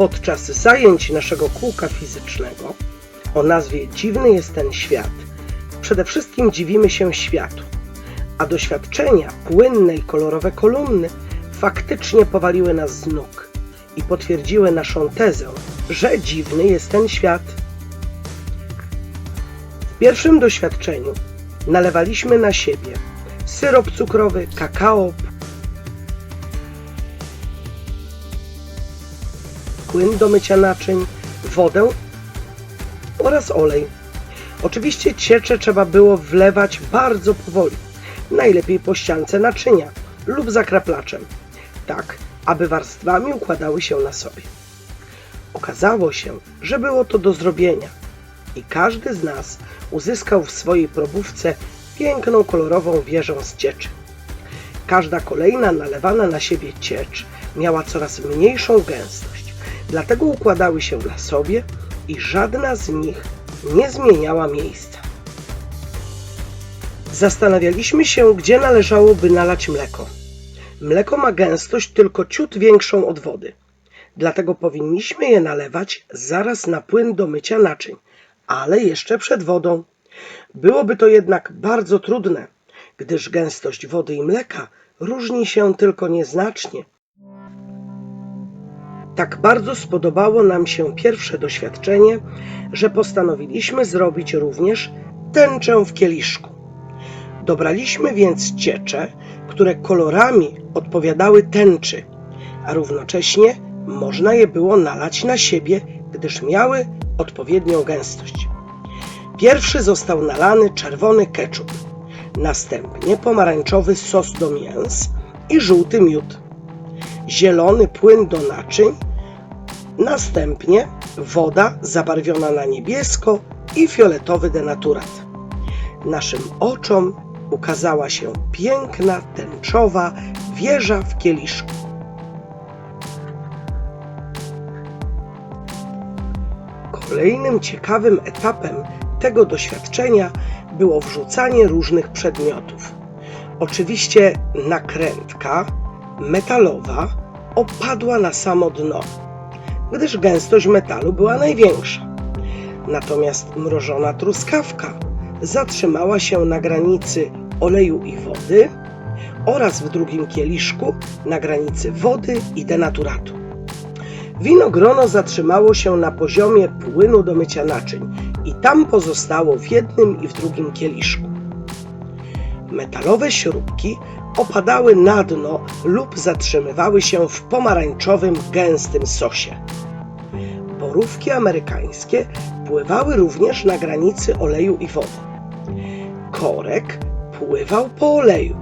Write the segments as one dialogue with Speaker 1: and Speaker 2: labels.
Speaker 1: Podczas zajęć naszego kółka fizycznego o nazwie Dziwny jest ten świat, przede wszystkim dziwimy się światu, a doświadczenia płynne i kolorowe kolumny faktycznie powaliły nas z nóg i potwierdziły naszą tezę, że dziwny jest ten świat. W pierwszym doświadczeniu nalewaliśmy na siebie syrop cukrowy, kakao, płyn do mycia naczyń, wodę oraz olej. Oczywiście ciecze trzeba było wlewać bardzo powoli, najlepiej po ściance naczynia lub zakraplaczem, tak aby warstwami układały się na sobie. Okazało się, że było to do zrobienia i każdy z nas uzyskał w swojej probówce piękną kolorową wieżę z cieczy. Każda kolejna nalewana na siebie ciecz miała coraz mniejszą gęstość, dlatego układały się na sobie i żadna z nich nie zmieniała miejsca. Zastanawialiśmy się, gdzie należałoby nalać mleko. Mleko ma gęstość tylko ciut większą od wody, dlatego powinniśmy je nalewać zaraz na płyn do mycia naczyń, ale jeszcze przed wodą. Byłoby to jednak bardzo trudne, gdyż gęstość wody i mleka różni się tylko nieznacznie. Tak bardzo spodobało nam się pierwsze doświadczenie, że postanowiliśmy zrobić również tęczę w kieliszku. Dobraliśmy więc ciecze, które kolorami odpowiadały tęczy, a równocześnie można je było nalać na siebie, gdyż miały odpowiednią gęstość. Pierwszy został nalany czerwony keczup, następnie pomarańczowy sos do mięs i żółty miód, zielony płyn do naczyń, następnie woda zabarwiona na niebiesko i fioletowy denaturat. Naszym oczom ukazała się piękna, tęczowa wieża w kieliszku. Kolejnym ciekawym etapem tego doświadczenia było wrzucanie różnych przedmiotów. Oczywiście nakrętka metalowa opadła na samo dno, gdyż gęstość metalu była największa. Natomiast mrożona truskawka zatrzymała się na granicy oleju i wody oraz w drugim kieliszku na granicy wody i denaturatu. Winogrono zatrzymało się na poziomie płynu do mycia naczyń i tam pozostało w jednym i w drugim kieliszku. Metalowe śrubki opadały na dno lub zatrzymywały się w pomarańczowym, gęstym sosie. Borówki amerykańskie pływały również na granicy oleju i wody. Korek pływał po oleju,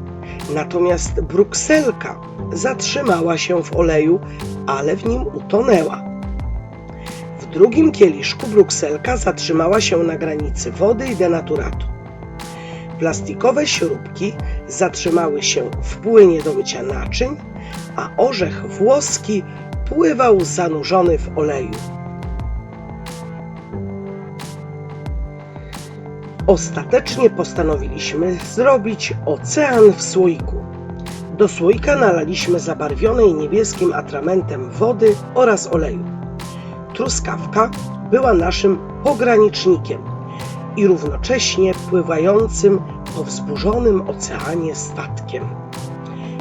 Speaker 1: natomiast brukselka zatrzymała się w oleju, ale w nim utonęła. W drugim kieliszku brukselka zatrzymała się na granicy wody i denaturatu. Plastikowe śrubki zatrzymały się w płynie do mycia naczyń, a orzech włoski pływał zanurzony w oleju. Ostatecznie postanowiliśmy zrobić ocean w słoiku. Do słoika nalaliśmy zabarwionej niebieskim atramentem wody oraz oleju. Truskawka była naszym pogranicznikiem i równocześnie pływającym po wzburzonym oceanie statkiem.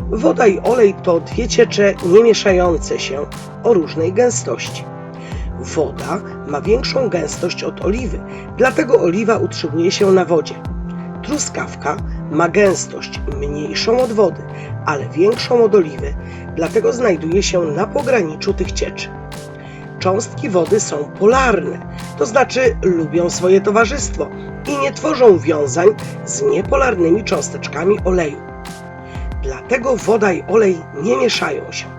Speaker 1: Woda i olej to dwie ciecze nie mieszające się o różnej gęstości. Woda ma większą gęstość od oliwy, dlatego oliwa utrzymuje się na wodzie. Truskawka ma gęstość mniejszą od wody, ale większą od oliwy, dlatego znajduje się na pograniczu tych cieczy. Cząstki wody są polarne, to znaczy lubią swoje towarzystwo i nie tworzą wiązań z niepolarnymi cząsteczkami oleju. Dlatego woda i olej nie mieszają się.